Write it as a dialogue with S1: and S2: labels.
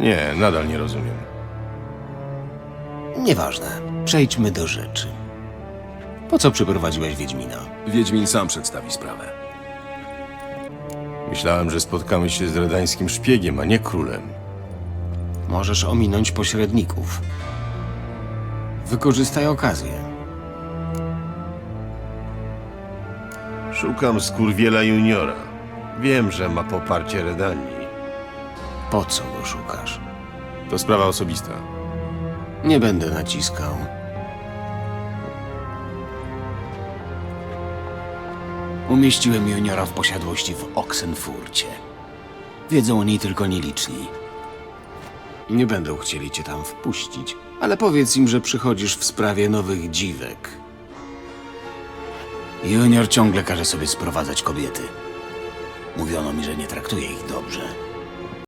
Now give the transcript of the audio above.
S1: Nie, nadal nie rozumiem.
S2: Nieważne. Przejdźmy do rzeczy. Po co przyprowadziłeś Wiedźmina?
S3: Wiedźmin sam przedstawi sprawę.
S1: Myślałem, że spotkamy się z redańskim szpiegiem, a nie królem.
S2: Możesz ominąć pośredników. Wykorzystaj okazję.
S1: Szukam skurwiela juniora. Wiem, że ma poparcie Redanii.
S2: Po co go szukasz?
S1: To sprawa osobista.
S2: Nie będę naciskał. Umieściłem juniora w posiadłości w Oxenfurcie. Wiedzą o niej tylko nieliczni. Nie będą chcieli cię tam wpuścić, ale powiedz im, że przychodzisz w sprawie nowych dziwek. Junior ciągle każe sobie sprowadzać kobiety. Mówiono mi, że nie traktuje ich dobrze.